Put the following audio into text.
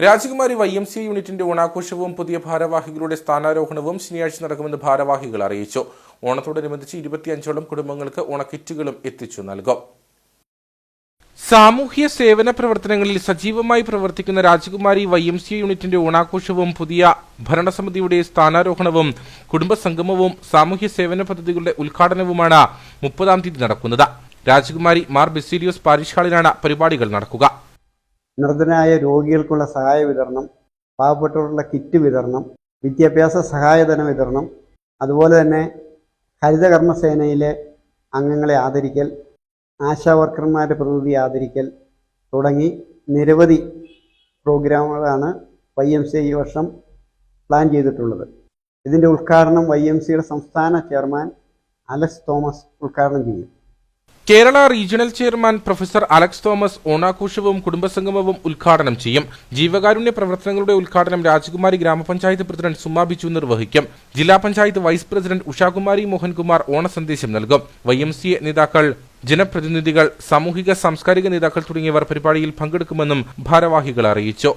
രാജകുമാരി Y M C യൂണിറ്റിന്റെ ഓണാഘോഷവും പുതിയ ഭാരവാഹികളുടെ സ്ഥാനാരോഹണവും ശനിയാഴ്ച നടക്കുമെന്ന് ഭാരവാഹികൾ അറിയിച്ചു. ഓണത്തോടനുബന്ധിച്ച് ഇരുപത്തിയഞ്ചോളം കുടുംബങ്ങൾക്ക് ഓണക്കിറ്റുകളും എത്തിച്ചു നൽകും. സാമൂഹ്യ സേവന പ്രവർത്തനങ്ങളിൽ സജീവമായി പ്രവർത്തിക്കുന്ന രാജകുമാരി വൈ എം സി യൂണിറ്റിന്റെ ഓണാഘോഷവും പുതിയ ഭരണസമിതിയുടെ സ്ഥാനാരോഹണവും കുടുംബസംഗമവും സാമൂഹ്യ സേവന പദ്ധതികളുടെ ഉദ്ഘാടനവുമാണ് മുപ്പതാം തീയതി നടക്കുന്നത്. രാജകുമാരി മാർ ബെസീലിയോസ് പാരിഷ് ഹാളിലാണ് പരിപാടികൾ നടക്കുക. നിർധനായ രോഗികൾക്കുള്ള സഹായ വിതരണം പാവപ്പെട്ടവർക്കുള്ള കിറ്റ് വിതരണം വിദ്യാഭ്യാസ സഹായധന വിതരണം അതുപോലെ തന്നെ ഹരിതകർമ്മസേനയിലെ അംഗങ്ങളെ ആദരിക്കൽ ആശാ വർക്കർമാരുടെ പ്രതിനിധി ആദരിക്കൽ തുടങ്ങി നിരവധി പ്രോഗ്രാമുകളാണ് വൈ എം സി ഈ വർഷം പ്ലാൻ ചെയ്തിട്ടുള്ളത്. ഇതിന്റെ ഉദ്ഘാടനം വൈ എം സിയുടെ സംസ്ഥാന ചെയർമാൻ അലക്സ് തോമസ് ഉദ്ഘാടനം ചെയ്യും. Kerala regional chairman professor Alex Thomas ഓണാഘോഷവും കുടുംബസംഗമവും ഉദ്ഘാടനം ചെയ്യും. ജീവകാരുണ്യ പ്രവർത്തനങ്ങളുടെ ഉദ്ഘാടനം രാജകുമാരി ഗ്രാമപഞ്ചായത്ത് പ്രസിഡന്റ് സുമാ ബിച്ചു നിർവഹിക്കും. ജില്ലാ പഞ്ചായത്ത് വൈസ് പ്രസിഡന്റ് ഉഷാകുമാരി മോഹൻകുമാർ ഓണസന്ദേശം നൽകും. വൈ എം സി എ നേതാക്കൾ ജനപ്രതിനിധികൾ സാമൂഹിക സാംസ്കാരിക നേതാക്കൾ തുടങ്ങിയവർ പരിപാടിയിൽ പങ്കെടുക്കുമെന്നും ഭാരവാഹികൾ അറിയിച്ചു.